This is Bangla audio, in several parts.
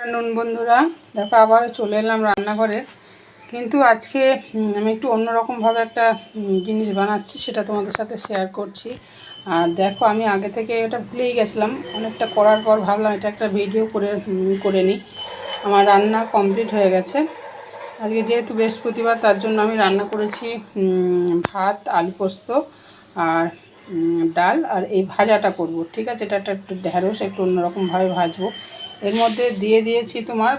নুন বন্ধুরা। দেখো, আবার চলে এলাম রান্নাঘরে। কিন্তু আজকে আমি একটু অন্যরকমভাবে একটা জিনিস বানাচ্ছি, সেটা তোমাদের সাথে শেয়ার করছি। আর দেখো, আমি আগে থেকে এটা ভুলেই গেছিলাম। অনেকটা করার পর ভাবলাম এটা একটা ভিডিও করে করে নিই। আমার রান্না কমপ্লিট হয়ে গেছে। আজকে যেহেতু বৃহস্পতিবার, তার জন্য আমি রান্না করেছি ভাত, আলু পোস্ত আর ডাল। আর এই ভাজাটা করব, ঠিক আছে? এটা একটা, একটু ঢ্যাঁড়স একটু অন্যরকমভাবে ভাজবো। এর মধ্যে দিয়ে দিয়েছি তোমার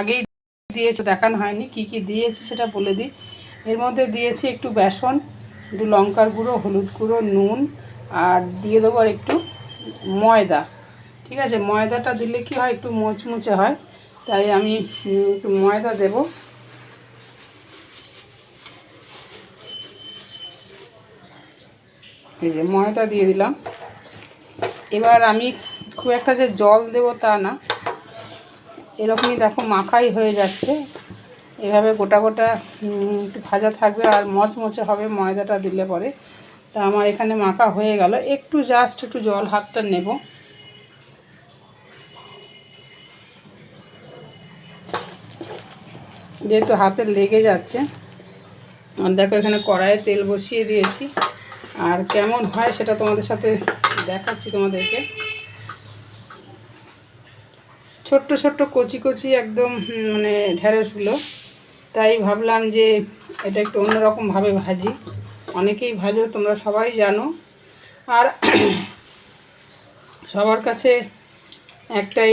আগেই দিয়েছে, দেখানো হয়নি, কি কি দিয়েছি সেটা বলে দিই। এর মধ্যে দিয়েছি একটু বেসন, একটু লঙ্কার গুঁড়ো, হলুদ গুঁড়ো, নুন, আর দিয়ে দেবো আর একটু ময়দা। ঠিক আছে, ময়দাটা দিলে কি হয়, একটু মুচমুচে হয়, তাই আমি একটু ময়দা দেবো। এই যে ময়দা দিয়ে দিলাম। এবার আমি খুব একটা যে জল দেবো তা না এরকমই দেখো মাখাই হয়ে যাচ্ছে। এভাবে গোটা গোটা একটু ভাজা থাকবে আর মচমচে হবে ময়দাটা দিলে পরে। তা আমার এখানে মাখা হয়ে গেল। একটু জাস্ট একটু জল হাতটা নেব। যেহেতু হাতে লেগে যাচ্ছে, আর দেখো এখানে কড়াইয়ে তেল বসিয়ে দিয়েছি। আর কেমন হয় সেটা তোমাদের সাথে দেখাচ্ছি তোমাদেরকে। ছোট্ট ছোট্ট কচি কচি একদম মানে ঢ্যাঁড়সগুলো তাই ভাবলাম যে এটা একটু অন্যরকমভাবে ভাজি। অনেকেই ভাজো, তোমরা সবাই জানো। আর সবার কাছে একটাই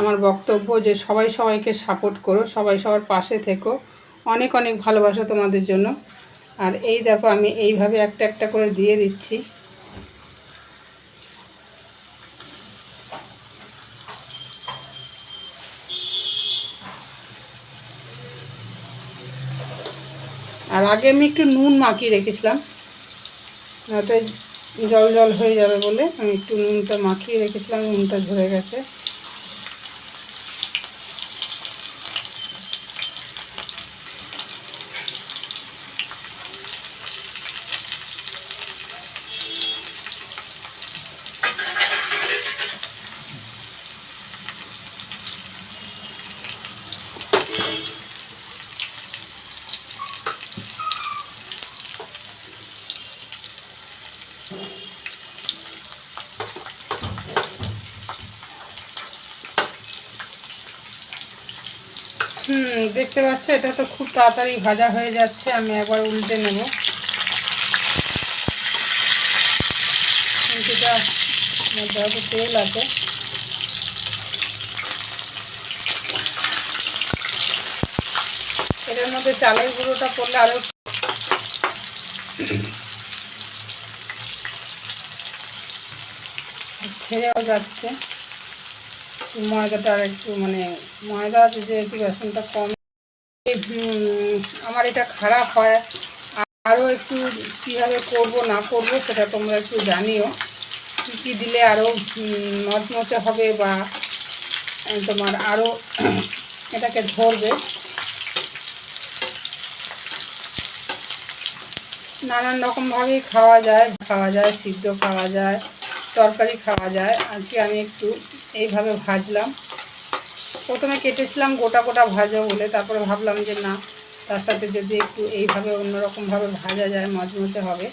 আমার বক্তব্য যে সবাই সবাইকে সাপোর্ট করো, সবাই সবার পাশে থেকো। অনেক অনেক ভালোবাসা তোমাদের জন্য। আর এই দেখো, আমি এইভাবে একটা একটা করে দিয়ে দিচ্ছি। আর আগে আমি একটু নুন মাখিয়ে রেখেছিলাম। যাতে জল জল হয়ে যাবে বলে আমি একটু নুনটা মাখিয়ে রেখেছিলাম, নুনটা ঝরে গেছে। হুম, দেখতে পাচ্ছ, এটা তো খুব তাড়াতাড়ি ভাজা হয়ে যাচ্ছে, আমি একবার উল্টে নেব। তেল আছে। এটার মধ্যে চালের গুঁড়োটা পড়লে আরও ছেড়েও যাচ্ছে। ময়দাটা আর একটু মানে ময়দা যেহেতু বেসনটা কম আমার এটা খারাপ হয়। আরও একটু কীভাবে করব, না করব সেটা তোমরা একটু জানিও। কী কী দিলে আরও মচমচে হবে বা তোমার আরও এটাকে ধরবে। নানান রকমভাবেই খাওয়া যায় খাওয়া যায়, সিদ্ধ খাওয়া যায়। তরকারি খাওয়া যায়। আজকে আমি একটু এইভাবে ভাজলাম। প্রথমে কেটেছিলাম গোটা গোটা ভাজা বলে, তারপরে ভাবলাম যে না, তার সাথে যদি একটু এইভাবে অন্যরকমভাবে ভাজা যায়, মচমচে হবে।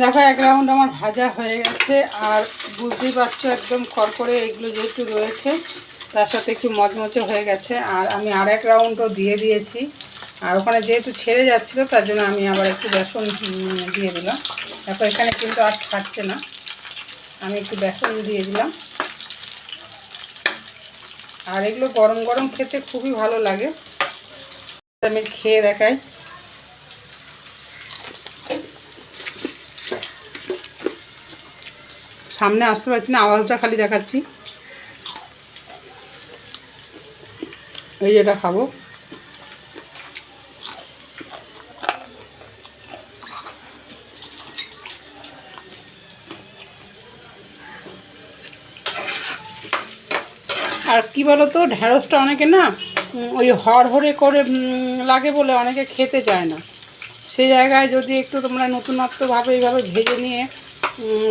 দেখো, এক রাউন্ড আমার ভাজা হয়ে গেছে, আর বুঝতেই পারছ একদম খড়খড়ে এগুলো যেহেতু রয়েছে তার সাথে একটু মচমচে হয়ে গেছে। আর আমি আর এক রাউন্ডও দিয়ে দিয়েছি। আর ওখানে যেহেতু ছেড়ে যাচ্ছিল, তার জন্য আমি আবার একটু বেসন দিয়ে দিলাম। দেখো এখানে কিন্তু আর ছাড়ছে না। আমি একটু বেসন দিয়ে দিলাম। আর এগুলো গরম গরম খেতে খুবই ভালো লাগে। আমি খেয়ে দেখাই। সামনে আসতে পারছি না, আওয়াজটা খালি দেখাচ্ছি। এই যেটা খাব। আর কি বলতো ঢ্যাঁড়সটা অনেকে না ওই হরহরে করে লাগে বলে অনেকে খেতে চায় না। সেই জায়গায় যদি একটু তোমরা নতুনত্বভাবে এইভাবে ভেজে নিয়ে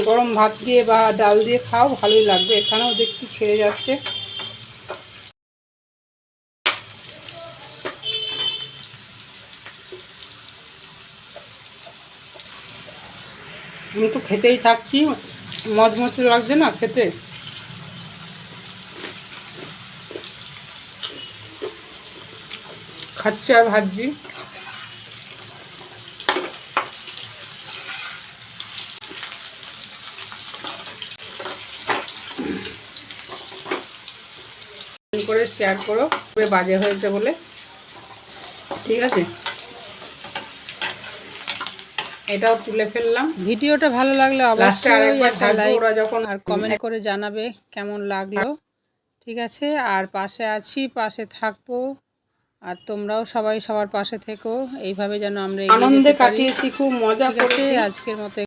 গরম ভাত দিয়ে বা ডাল দিয়ে খাও, ভালোই লাগবে। এখানেও দেখছি ছেড়ে যাচ্ছে। আমি তো খেতেই থাকছি মজমচে লাগছে না খেতে? খাচ্ছি আর ভাজছি। করে শেয়ার করো বাজে হয়েছে বলে। ঠিক আছে? এটাও তুলে ফেললাম। ভিডিওটা ভালো লাগলে অবশ্যই একটা লাইক যখন আর কমেন্ট করে জানাবে কেমন লাগল। ঠিক আছে? আর পাশে আছি পাশে থাকব। আর তোমরাও সবাই সবার পাশে থেকো। এইভাবে যেন আমরা আনন্দে কাটিয়েছি খুব মজা করেছি। আজকের মতো